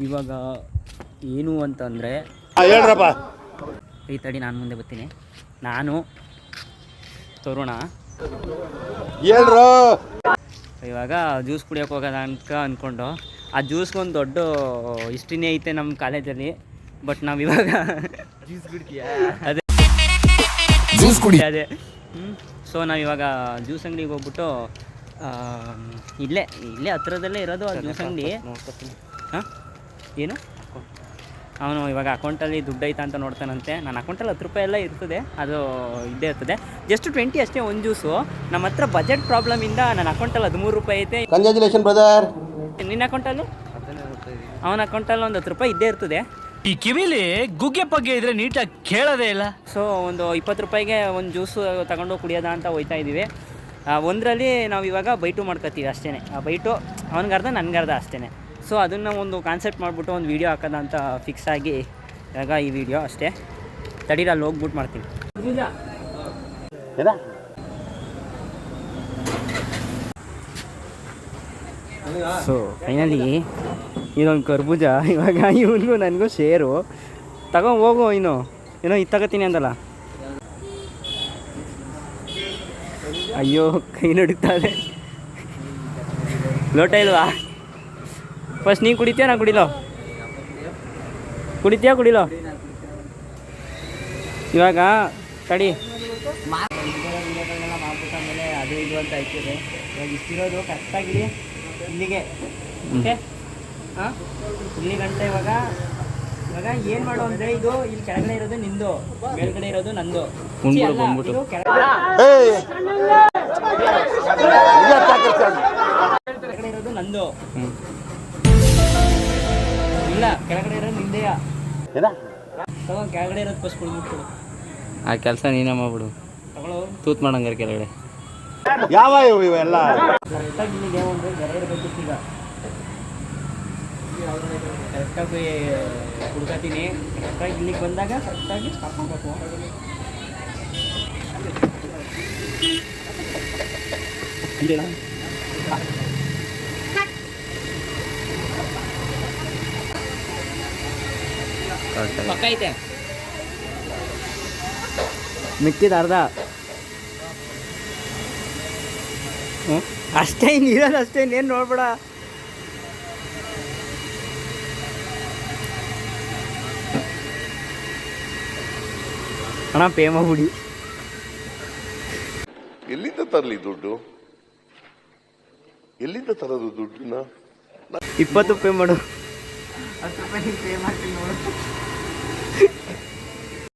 ಇವಾಗ ಏನು ಅಂತಂದರೆ ಹೇಳ್ರಪ್ಪ. ಈ ತಡಿ ನಾನು ಮುಂದೆ ಬರ್ತೀನಿ. ನಾನು ತರುಣ. ಹೇಳ್ರು. ಇವಾಗ ಜ್ಯೂಸ್ ಕುಡಿಯೋಕೆ ಹೋಗೋದ ಅಂತ ಅಂದ್ಕೊಂಡು ಆ ಜ್ಯೂಸ್ಗೊಂದು ದೊಡ್ಡ ಹಿಸ್ಟ್ರಿನೇ ಐತೆ ನಮ್ಮ ಕಾಲೇಜಲ್ಲಿ ಬಟ್ ನಾವು ಇವಾಗ ಅದೇ. ಜ್ಯೂಸ್ ಕುಡಿ. ಅದೇ. ಸೊ ನಾವು ಇವಾಗ ಜ್ಯೂಸ್ ಅಂಗಡಿಗೆ ಹೋಗ್ಬಿಟ್ಟು ಇಲ್ಲೇ ಇಲ್ಲೇ ಹತ್ರದಲ್ಲೇ ಇರೋದು ಆ ಜ್ಯೂಸ್ ಅಂಗಡಿ. ಹಾಂ? ಏನು? ಅವನು ಇವಾಗ ಅಕೌಂಟಲ್ಲಿ ದುಡ್ಡು ಐತಾ ಅಂತ ನೋಡ್ತಾನಂತೆ. ನನ್ನ ಅಕೌಂಟಲ್ಲಿ ಹತ್ತು ರೂಪಾಯಿ ಎಲ್ಲ ಇರ್ತದೆ. ಅದು ಇದ್ದೇ ಇರ್ತದೆ. ಜಸ್ಟ್ ಟ್ವೆಂಟಿ ಅಷ್ಟೇ ಒಂದು ಜ್ಯೂಸು ನಮ್ಮ ಹತ್ರ ಬಜೆಟ್ ಪ್ರಾಬ್ಲಮಿಂದ ನನ್ನ ಅಕೌಂಟಲ್ಲಿ ಹದಿಮೂರು ರೂಪಾಯಿ ಐತೆ. ಕಂಗ್ರ್ಯಾಚುಲೇಷನ್ ಬ್ರದರ್ ನಿನ್ನ ಅಕೌಂಟಲ್ಲಿ ಅವನ ಅಕೌಂಟಲ್ಲಿ ಒಂದು ಹತ್ತು ರೂಪಾಯಿ ಇದ್ದೇ ಇರ್ತದೆ. ಈ ಕಿವಿಲಿ ಗುಗ್ಗೆ ಪಗ್ಗೆ ಇದ್ರೆ ನೀಟಾಗಿ ಕೇಳೋದೇ ಇಲ್ಲ. ಸೊ ಒಂದು ಇಪ್ಪತ್ತು ರೂಪಾಯಿಗೆ ಒಂದು ಜ್ಯೂಸು ತಗೊಂಡು ಕುಡಿಯೋದ ಅಂತ ಹೋಯ್ತಾ ಇದ್ದೀವಿ ಒಂದರಲ್ಲಿ ನಾವು ಇವಾಗ ಬೈಟು ಮಾಡ್ಕೋತೀವಿ ಅಷ್ಟೇ ಆ ಬೈಟು ಅವ್ನಿಗರ್ಧ ನನಗರ್ಧ ಅಷ್ಟೇ ಸೊ ಅದನ್ನು ಒಂದು ಕಾನ್ಸೆಪ್ಟ್ ಮಾಡಿಬಿಟ್ಟು ಒಂದು ವೀಡಿಯೋ ಹಾಕೋದ ಅಂತ ಫಿಕ್ಸ್ ಆಗಿ ಇವಾಗ ಈ ವಿಡಿಯೋ ಅಷ್ಟೇ. ತಡೀರ, ಅಲ್ಲಿ ಹೋಗ್ಬಿಟ್ಟು ಮಾಡ್ತೀನಿ. ಸೊ ಫೈನಲಿ ಇದೊಂದು ಕರ್ಬೂಜ. ಇವಾಗ ಇವನಿಗೂ ನನಗೂ ಶೇರು ತಗೊಂಡು ಹೋಗು ಇನ್ನು. ಏನೋ ಇದು ತಗೋತೀನಿ ಅಂದಲ್ಲ. ಅಯ್ಯೋ, ಕೈ ನಡೀತಾರೆ ಲೋಟ ಇಲ್ವಾ? ಫಸ್ಟ್ ನೀನು ಕುಡಿತೀಯ ನಾ ಕುಡಿಲೋ? ಕುಡಿತೀಯ ಕುಡಿಲೋ? ಇವಾಗ ತಡಿ. ಮಾಡ್ಬಿಟ್ಟಾದ್ಮೇಲೆ ಅದು ಇದು ಅಂತ ಆಯ್ತಿದೆ ಇವಾಗ ಇಷ್ಟಿರೋದು ಕರೆಕ್ಟಾಗಿ ಇಲ್ಲಿಗೆ ಓಕೆ ಹಾಂ? ಇಲ್ಲಿ ಗಂಟೆ ಇವಾಗ. ಇವಾಗ ಏನು ಮಾಡು ಅಂದರೆ ಇದು ಇಲ್ಲಿ ಕೆಳಗಡೆ ಇರೋದು ನಿಂದು ಮೇಲ್ಗಡೆ ಇರೋದು ನಂದು. ಕೆಳಗಡೆ ಕೆಳಗಡೆ ಇರೋದು ನಂದು. ಇಲ್ಲ ಕೆಳಗಡೆ ಇರೋದು ನಿಂದೆಯ? ತಗೋ ಕೆಳಗಡೆ ಇರೋದು ಫಸ್ಟ್ ಕುಡಿದ್ಬಿಟ್ಟು ಆ ಕೆಲಸ ನೀನೇ ಮಾಡ್ಬಿಡು. ತಗೊಳ್ಳೋ ತೂತ್ ಮಾಡಂಗಾರ ಕೆಳಗಡೆ. ಯಾವ ಇವು ಇವೆಲ್ಲ ಕರೆಕ್ಟಾಗಿ ಇಲ್ಲಿಗೆ ಒಂದು ಜರ ಇರಬೇಕಿತ್ತು ಈಗ. ಕರೆಕ್ಟಾಗಿ ಹುಡ್ಕತೀನಿ ಕರೆಕ್ಟಾಗಿ ಇಲ್ಲಿಗೆ ಬಂದಾಗ ಕರೆಕ್ಟಾಗಿ ಸ್ಟಾಪ್ ಮಾಡಬೇಕು ಐತೆ. ಮಿಕ್ಕಿದ ಅರ್ಧ. ಹ್ಞೂ ಅಷ್ಟೇ ಇರೋದು ಅಷ್ಟೇ ಏನು ನೋಡ್ಬೇಡ. ಅಣ್ಣ ಪೇ ಮಾಡ್ಬಿಡಿ ಎಲ್ಲಿಂದ ತರಲಿ ದುಡ್ಡು? ಎಲ್ಲಿಂದ ತರೋದು ದುಡ್ಡನ್ನ? ಇಪ್ಪತ್ತು ರೂಪಾಯಿ ಮಾಡು. ಹತ್ತು ರೂಪಾಯಿ ಪೇ ಮಾಡ್ತೀನಿ ನೋಡು.